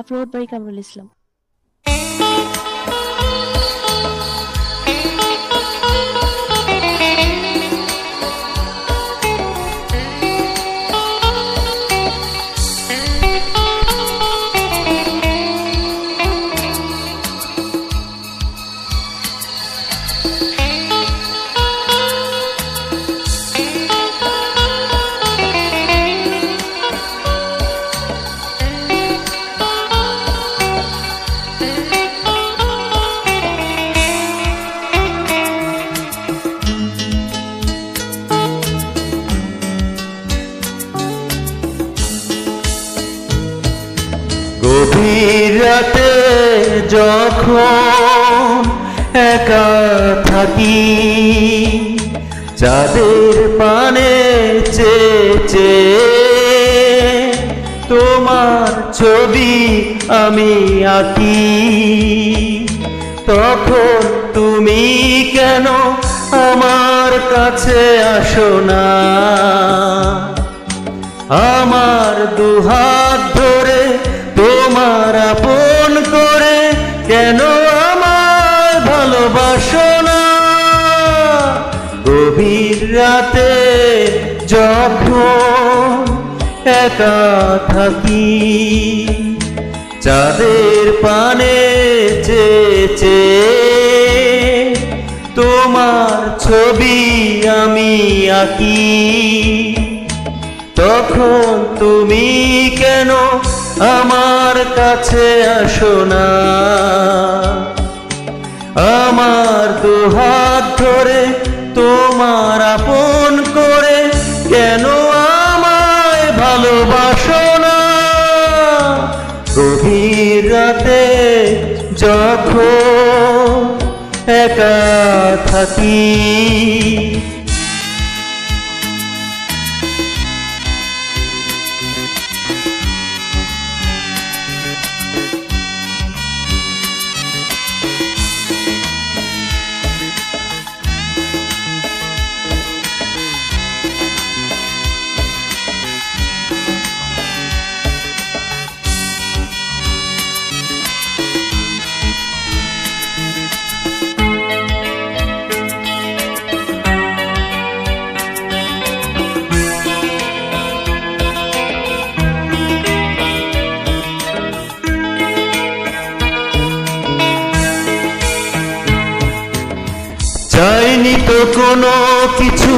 Upload by Kamrul Islam গভীর রাতে যখন একা থাকি, চাঁদের পানে চেয়ে তোমার ছবি আমি আঁকি। তখন তুমি কেন আমার কাছে আসো না? আমার দুহাত ধরে তোমার আপন করে কেন আমায় ভালোবাসো গভীর রাতে যখন একা থাকি, চাঁদের পানে চেয়েছে তোমার ছবি আমি আঁকি। তখন তুমি আমার কাছে আসো না। আমার দুহাত ধরে তোমার আপন করে কেন আমায় ভালোবাসো না? গভীর রাতে যখন একা থাকি চাইনি তো কোনো কিছু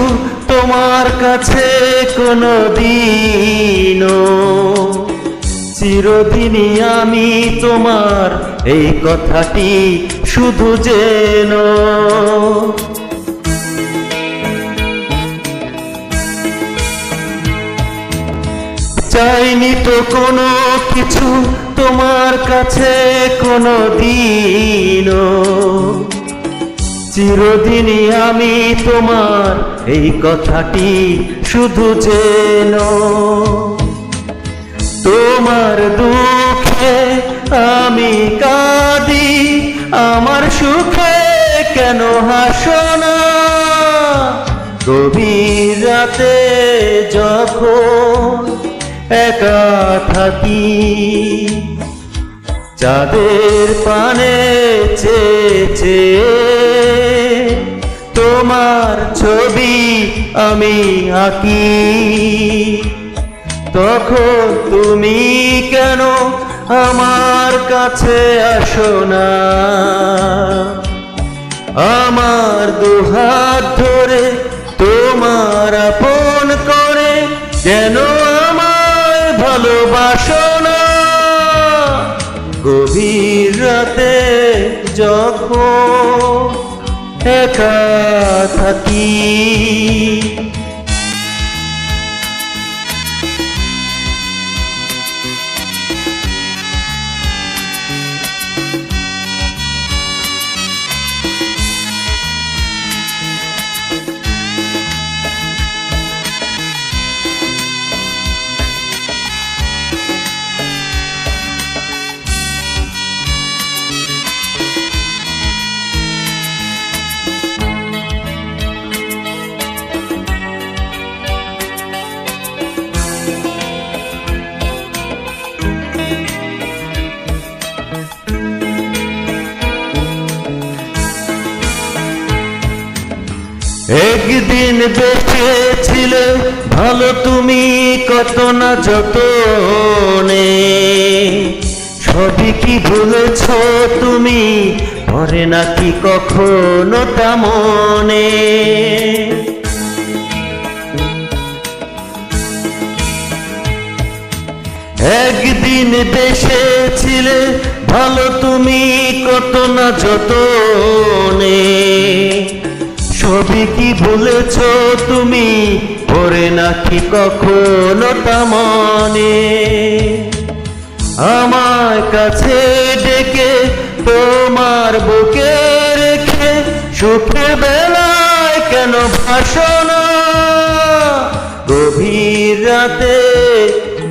তোমার কাছে কোনো দিনও চিরদিনই আমি তোমার এই কথাটি শুধু যেন চাইনি তো কোনো কিছু তোমার কাছে কোনো দিনও চিরদিনই আমি তোমার এই কথাটি শুধু যেন তোমার দুঃখে আমি কাঁদি, আমার সুখে কেন হাসো না? গভীর রাতে যখন একা থাকি চাঁদের পানে চেয়েছে তোমার ছবি আমি আঁকি। তখন তুমি কেন আমার কাছে আসো না? আমার দুহাত ধরে রাতে যখন একা থাকি একদিন বেঁচেছিলে ভালো তুমি কত না যত সবই কি ভুলেছ তুমি, পরে নাকি কখনো তেমনে। একদিন দেশে ভালো তুমি কত না যত সবই কি বলেছ তুমি? পরে নাকি কখনো তেমনে? আমার কাছে ডেকে তোমার বুকে রেখে সুখের বেলায় কেন ভাসনা গভীর রাতে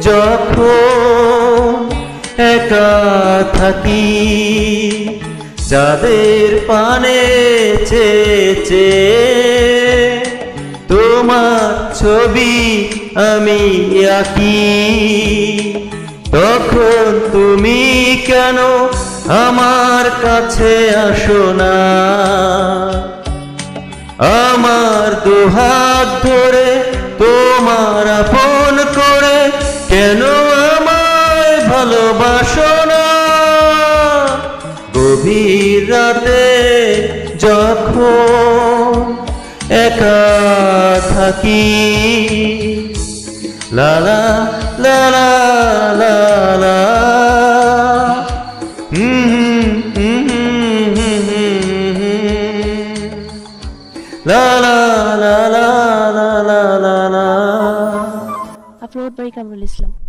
যখন একা থাকি যাদের পানে চেয়েছে তোমার ছবি আমি আঁকি। তখন তুমি কেন আমার কাছে আসো না? আমার দুহাত ধরে তোমার আপন করে কেন আমায় ভালোবাসো না? গভীর রাতে যখন একা থাকি লালা লালা লালা লালা লালা আপনার বাড়ি কামরুল ইসলাম